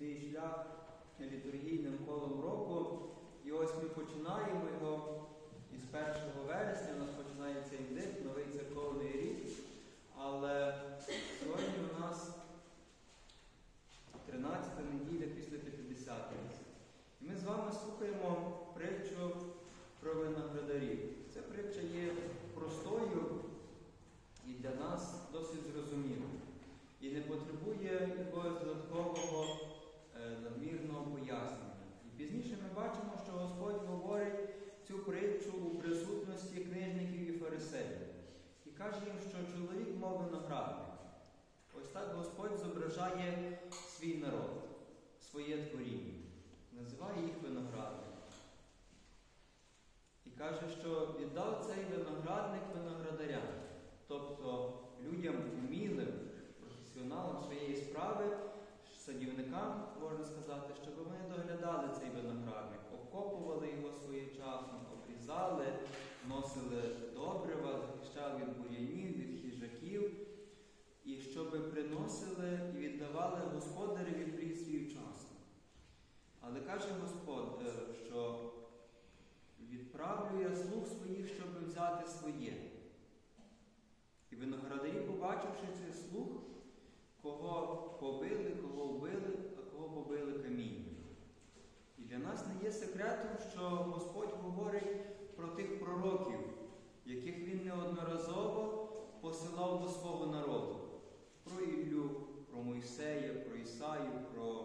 свій шлях літургійним колом року. І ось ми починаємо його із 1 вересня, у нас починається індик, новий церковний рік. Але сьогодні у нас 13 неділя після 50 І ми з вами слухаємо притчу про виноградарів. Ця притча є простою і для нас досить зрозумілою. І не потребує якогось додаткового е, надмірного пояснення. І пізніше ми бачимо, що Господь говорить цю притчу у присутності книжників і фарисеїв. І каже їм, що чоловік мов виноградник. Ось так Господь зображає свій народ, своє творіння, називає їх виноградником. І каже, що віддав цей виноградник виноградарям, тобто людям вмілим, професіоналам своєї справи, садівникам, можна сказати, щоб вони доглядали цей виноградник, обкопували його своєчасно, обрізали, носили добрива, захищали від бур'янів, від хижаків, і щоб приносили і віддавали господареві плід свій вчасно. Але каже Господь, е, що відправлю я слуг своїх, щоб взяти своє. І виноградарі, побачивши цей слух, кого побили, кого вбили, а кого побили камінням. І для нас не є секретом, що Господь говорить про тих пророків, яких Він неодноразово посилав до свого народу. Про Іллю, про Мойсея, про Ісаю, про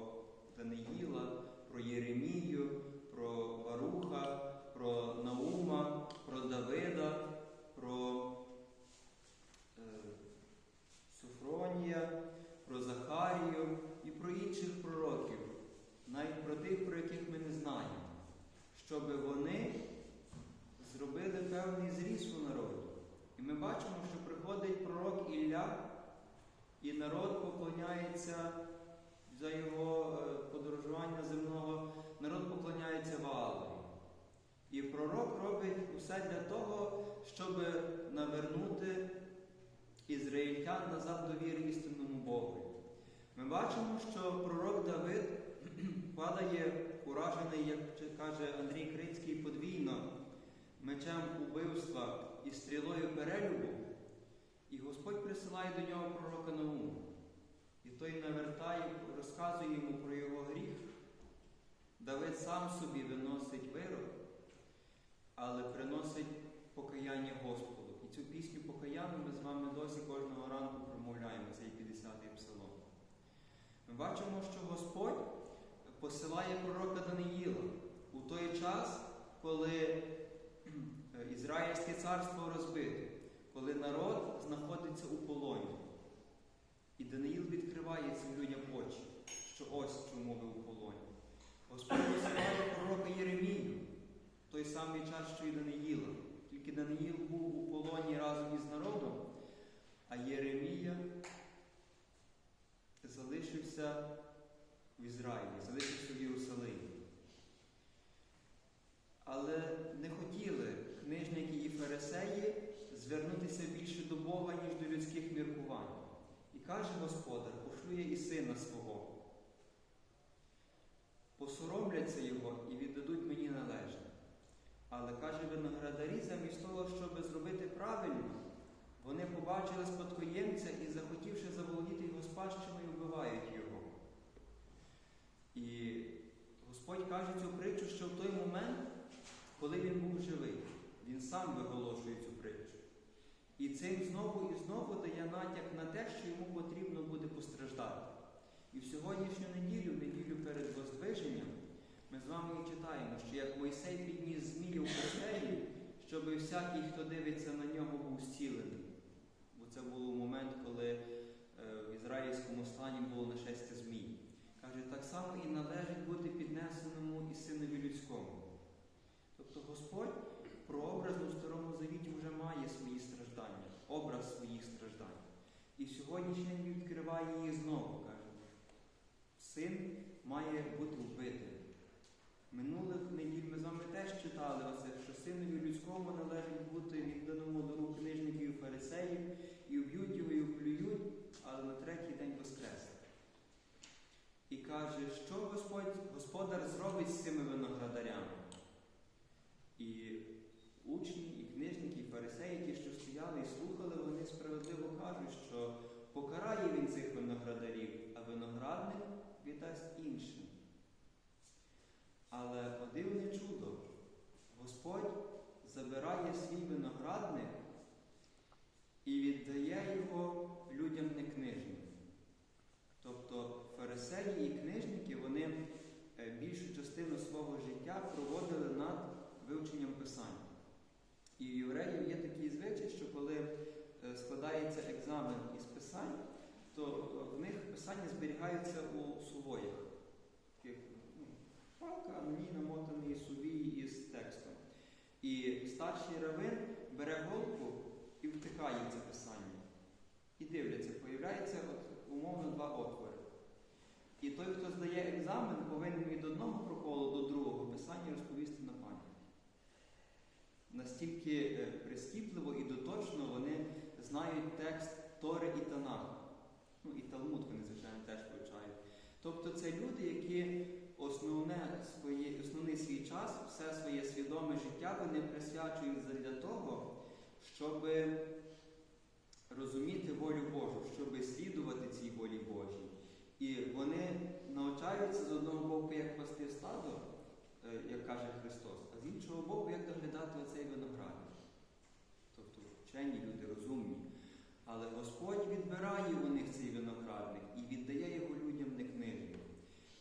Даниїла, про Єремію, про Варуха, про Наума, про Давида, про е, Суфронія, про Захарію і про інших пророків, навіть про тих, про яких ми не знаємо, щоб вони зробили певний зріст у народу. І ми бачимо, що приходить пророк Ілля, і народ поклоняється за його е, подорожування земного, народ поклоняється Ваалові. І пророк робить усе для того, щоб навернути ізраїльтян назад до віри істинному Богу. Ми бачимо, що пророк Давид падає уражений, як каже Андрій Крицький, подвійно мечем убивства і стрілою перелюбу, і Господь присилає до нього пророка Науму. І той навертає, розказує йому про його гріх. Давид сам собі виносить вирок, але приносить покаяння Господу. І цю пісню покаяння ми з вами досі кожного ранку промовляємо, цей 50-й псалом. Ми бачимо, що Господь посилає пророка Даниїла у той час, коли Ізраїльське царство розбите, коли народ знаходиться у полоні. І Даниїл відкриває цим людям очі, що ось чому ви у полоні. Господь посилає пророка Єремію в той самий час, що і Даниїла. Тільки Даниїл був у полоні разом із народом, а Єремія залишився в Ізраїлі, залишився в Єрусалимі. Але не хотіли книжники і фарисеї звернутися більше до Бога, ніж до людських міркувань. І каже Господар, пошлю я і сина свого. Посоромляться його і віддадуть мені належне. Але каже виноградарі, замість того, щоб зробити правильно, вони побачили спадкоємця і, захотівши заволодіти його спадщиною, вбивають його. І Господь каже цю притчу, що в той момент, коли він був живий, він сам виголошує цю притчу. І цим знову і знову дає натяк на те, що йому потрібно буде постраждати. І в сьогоднішню неділю, неділю перед Воздвиженням, ми з вами і читаємо, що як Мойсей підніс змію в пустелі, щоб всякий, хто дивиться на нього, був зцілений. Це був момент, коли е, в ізраїльському стані було нашестя змій. Каже, так само і належить бути піднесеному і синові людському. Тобто Господь прообразно в Старому Завіті вже має свої страждання, образ своїх страждань. І сьогоднішній день відкриває її знову, каже. Син має бути вбитий. Минулих неділь ми з вами теж читали оце, що синові людському належить бути відданому до рук книжників і фарисеїв, господар зробить з цими виноградарями. І учні, і книжники, і фарисеї, ті, що стояли і слухали, вони справедливо кажуть, що покарає він цих виноградарів, а виноградник віддасть іншим. Але о чудо, Господь забирає свій виноградник і віддає його людям не книжним. Тобто фарисеї і книжники частину свого життя проводили над вивченням Писання. І в євреїв є такий звичай, що коли е, складається екзамен із писань, то е, в них писання зберігаються у сувоях. Таких, ну, Палка, на ній намотаний сувій із текстом. І старший равин бере голку і втикає в це писання. І дивляться, появляється от, умовно два отвори. І той, хто здає екзамен, повинен від одного проколу до другого писання розповісти на пам'ять. Настільки е, прискіпливо і доточно вони знають текст Тори і Танаха. Ну і Талмуд вони, звичайно, теж вивчають. Тобто це люди, які основне своє, основний свій час, все своє свідоме життя вони присвячують для того, щоб розуміти волю Божу, щоб слідувати цій волі Божій. І вони навчаються з одного боку, як пасти стадо, е, як каже Христос, а з іншого боку, як доглядати оцей виноградник. Тобто вчені люди розумні. Але Господь відбирає у них цей виноградник і віддає його людям некнижним.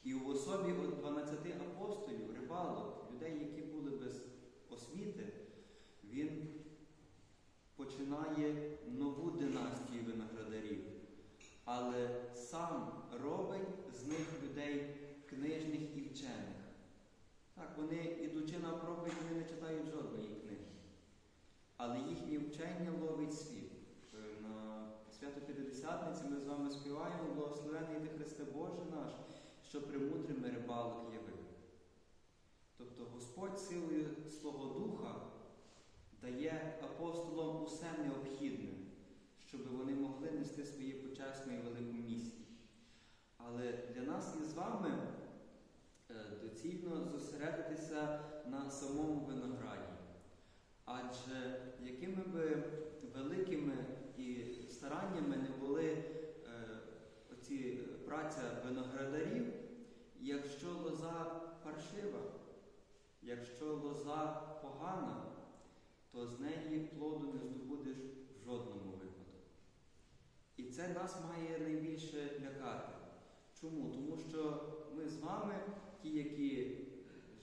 І в особі от 12 апостолів, рибалок, людей, які були без освіти, він починає нову династію виноградарів. Але сам робить з них людей книжних і вчених. Так, вони, ідучи на проповідь, вони не читають жодної книги. Але їхнє вчення ловить світ. Е, На свято П'ятидесятниці ми з вами співаємо Благословений ти Христе Боже наш, що премудрими рибалок явив. Тобто Господь силою свого Духа дає апостолам усе необхідне, щоб вони могли нести своє почесне і велику місію. Але для нас із вами е, доцільно зосередитися на самому винограді. Адже якими би великими і стараннями не були е, оці праця виноградарів, якщо лоза паршива, якщо лоза погана, то з неї плоду не здобудеш в жодному випадку. І це нас має найбільше лякати. Чому? Тому що ми з вами, ті, які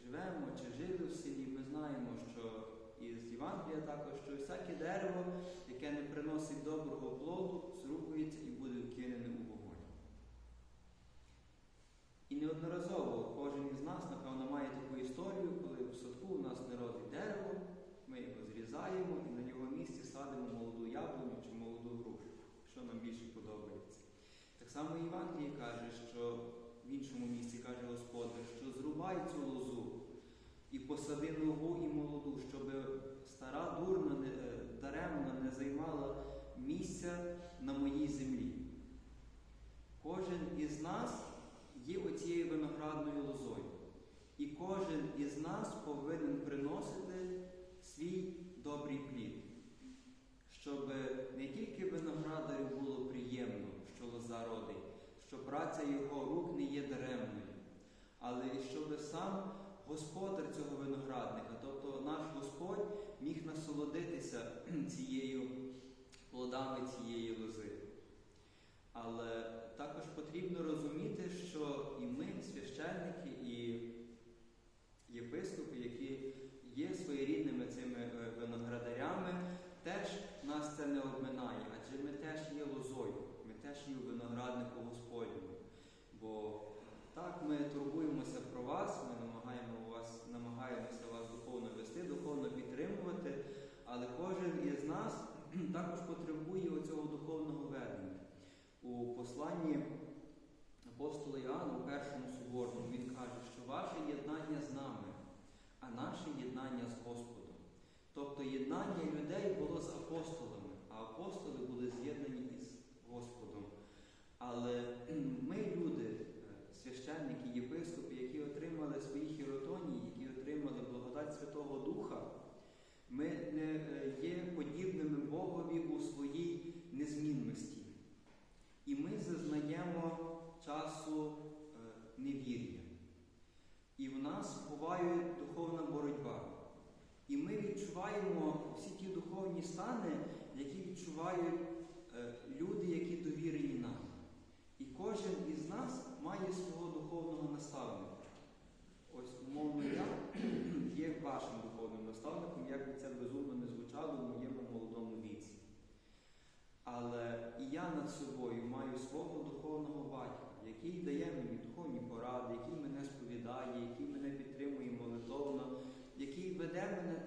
живемо чи жили в селі, ми знаємо, що із Євангелія також, що всяке дерево, яке не приносить доброго плоду, зрубується і буде вкинене у вогонь. І неодноразово кожен із нас, напевно, має таку історію, коли в садку у нас не родить дерево, зрізаємо і на його місці садимо молоду яблуню чи молоду грушу, що нам більше подобається. Так само і Євангеліє каже, що в іншому місці каже Господар, що зрубай цю лозу і посади нову і молоду, щоб стара дурна не, е, даремно не займала місця на моїй землі. Кожен із нас є оцією виноградною лозою. І кожен із нас повинен приносити свій добрий плід, щоб не тільки виноградарю було приємно, що лоза родить, що праця його рук не є даремною, але і щоб сам господар цього виноградника, тобто наш Господь, міг насолодитися цією плодами цієї лози. Але також потрібно розуміти, що і ми, священники, і єпископи, які є своєрідними цими е, виноградарями, теж нас це не обминає, адже ми теж є лозою, ми теж є у винограднику Господньому. Бо так ми турбуємося про вас, ми намагаємо вас, намагаємося вас духовно вести, духовно підтримувати, але кожен із нас також потребує оцього духовного ведення. У посланні апостола Іоанна у першому соборному він каже, що ваше єднання з нами, а наше єднання з Господом. Тобто єднання людей було з апостолами, а апостоли були з'єднані із Господом. Але ми, люди, е, священники, єпископи, які отримали свої хіротонії, які отримали благодать Святого Духа, ми не є подібними Богові у своїй незмінності. І ми зазнаємо часу е, невір'я. І в нас буває духовна боротьба. І ми відчуваємо всі ті духовні стани,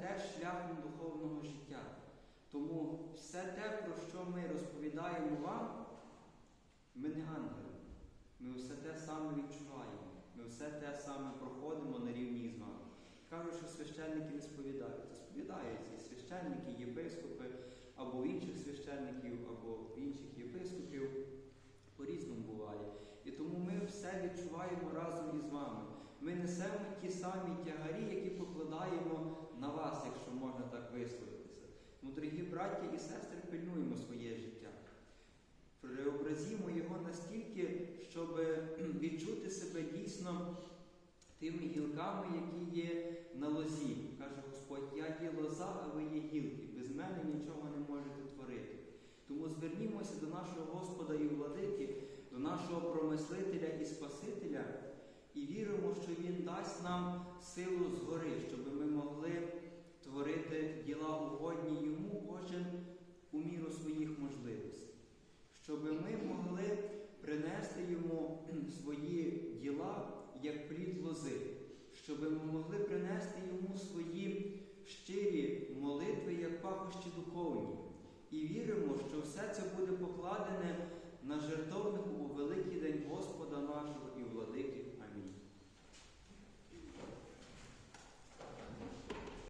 теж шляхом духовного життя. Тому все те, про що ми розповідаємо вам, ми не ангели. Ми все те саме відчуваємо. Ми все те саме проходимо на рівні з вами. Кажуть, що священники не сповідаються. Сповідаються священники, єпископи, або інших священників, або інших єпископів. По-різному буває. І тому ми все відчуваємо разом із вами. Ми несемо ті самі тягарі, які покладаємо на вас, якщо можна так висловитися. Ну, дорогі браття і сестри, пильнуємо своє життя. Преобразімо його настільки, щоб відчути себе дійсно тими гілками, які є на лозі. Каже Господь, я є лоза, а ви є гілки. Без мене нічого не можете творити. Тому звернімося до нашого Господа і владики, до нашого промислителя і Спасителя, і віримо, що Він дасть нам силу згори, щоб ми могли творити діла угодні йому, кожен у міру своїх можливостей. Щоб ми могли принести йому свої діла як плід лози, щоб ми могли принести йому свої щирі молитви, як пахощі духовні. І віримо, що все це буде покладене на жертовнику у великий день Господа